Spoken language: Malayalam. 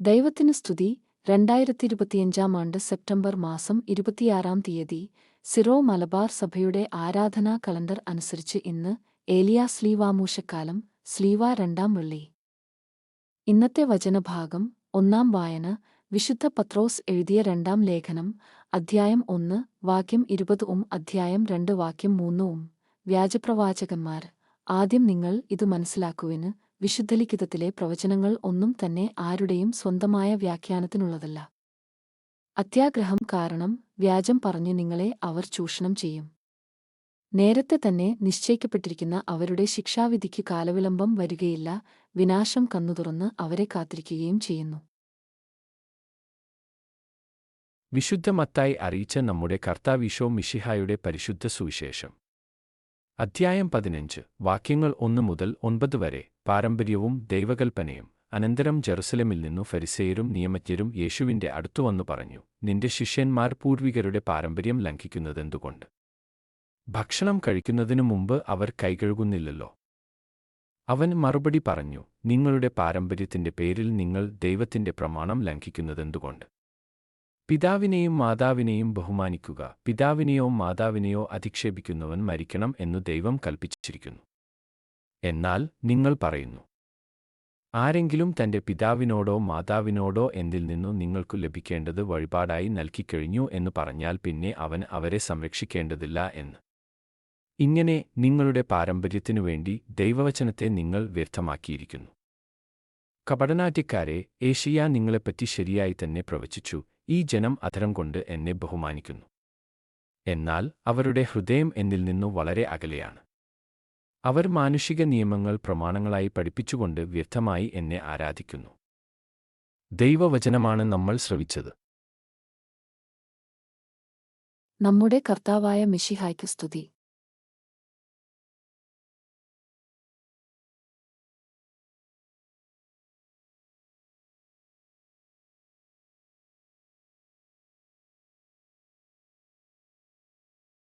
ദൈവത്തിന് സ്തുതി. രണ്ടായിരത്തി ഇരുപത്തിയഞ്ചാം ആണ്ട് സെപ്റ്റംബർ മാസം ഇരുപത്തിയാറാം തീയതി സിറോ മലബാർ സഭയുടെ ആരാധനാ കലണ്ടർ അനുസരിച്ച് ഇന്ന് ഏലിയ സ്ലീവാമൂശക്കാലം സ്ലീവ രണ്ടാം വെള്ളി. ഇന്നത്തെ വചനഭാഗം ഒന്നാം വായന വിശുദ്ധ പത്രോസ് എഴുതിയ രണ്ടാം ലേഖനം അധ്യായം ഒന്ന് വാക്യം ഇരുപത് ഉം അധ്യായം രണ്ട് വാക്യം മൂന്ന് ഉം. വ്യാജപ്രവാചകന്മാർ ആദ്യം നിങ്ങൾ ഇത് മനസ്സിലാക്കുവിന് വിശുദ്ധലിഖിതത്തിലെ പ്രവചനങ്ങൾ ഒന്നും തന്നെ ആരുടെയും സ്വന്തമായ വ്യാഖ്യാനത്തിനുള്ളതല്ല. അത്യാഗ്രഹം കാരണം വ്യാജം പറഞ്ഞ് നിങ്ങളെ അവർ ചൂഷണം ചെയ്യും. നേരത്തെ തന്നെ നിശ്ചയിക്കപ്പെട്ടിരിക്കുന്ന അവരുടെ ശിക്ഷാവിധിക്ക് കാലവിളംബം വരികയില്ല വിനാശം കന്നുതുറന്ന് അവരെ കാത്തിരിക്കുകയും ചെയ്യുന്നു. വിശുദ്ധമത്തായി അറിയിച്ച നമ്മുടെ കർത്താവിശോ മിഷിഹായുടെ പരിശുദ്ധ സുവിശേഷം. അധ്യായം പതിനഞ്ച്. വാക്യങ്ങൾ ഒന്ന് മുതൽ ഒൻപത് വരെ. പാരമ്പര്യവും ദൈവകൽപ്പനയും. അനന്തരം ജെറുസലമിൽ നിന്നു ഫരിസേയരും നിയമജ്ഞരും യേശുവിന്റെ അടുത്തുവന്നു പറഞ്ഞു നിന്റെ ശിഷ്യന്മാർ പൂർവികരുടെ പാരമ്പര്യം ലംഘിക്കുന്നതെന്തുകൊണ്ട്? ഭക്ഷണം കഴിക്കുന്നതിനു മുമ്പ് അവർ കൈകഴുകുന്നില്ലല്ലോ. അവൻ മറുപടി പറഞ്ഞു നിങ്ങളുടെ പാരമ്പര്യത്തിന്റെ പേരിൽ നിങ്ങൾ ദൈവത്തിന്റെ പ്രമാണം ലംഘിക്കുന്നതെന്തുകൊണ്ട്? പിതാവിനെയും മാതാവിനെയും ബഹുമാനിക്കുക. പിതാവിനെയോ മാതാവിനെയോ അധിക്ഷേപിക്കുന്നവൻ മരിക്കണം എന്നു ദൈവം കൽപ്പിച്ചിരിക്കുന്നു. എന്നാൽ നിങ്ങൾ പറയുന്നു ആരെങ്കിലും തന്റെ പിതാവിനോടോ മാതാവിനോടോ എന്തിൽ നിന്നു നിങ്ങൾക്കു ലഭിക്കേണ്ടത് വഴിപാടായി നൽകിക്കഴിഞ്ഞു എന്ന് പറഞ്ഞാൽ പിന്നെ അവൻ അവരെ സംരക്ഷിക്കേണ്ടതില്ല എന്ന്. ഇങ്ങനെ നിങ്ങളുടെ പാരമ്പര്യത്തിനു വേണ്ടി ദൈവവചനത്തെ നിങ്ങൾ വ്യർത്ഥമാക്കിയിരിക്കുന്നു. കപടനാട്യക്കാരെ ഏഷ്യ നിങ്ങളെപ്പറ്റി ശരിയായി തന്നെ പ്രവചിച്ചു. ഈ ജനം അധരം കൊണ്ട് എന്നെ ബഹുമാനിക്കുന്നു. എന്നാൽ അവരുടെ ഹൃദയം എന്നിൽ നിന്നു വളരെ അകലെയാണ്. അവർ മാനുഷിക നിയമങ്ങൾ പ്രമാണങ്ങളായി പഠിപ്പിച്ചുകൊണ്ട് വ്യക്തമായി എന്നെ ആരാധിക്കുന്നു. ദൈവവചനമാണ് നമ്മൾ ശ്രവിച്ചത്. നമ്മുടെ കർത്താവായ മിഷിഹായ്ക്ക് സ്തുതി.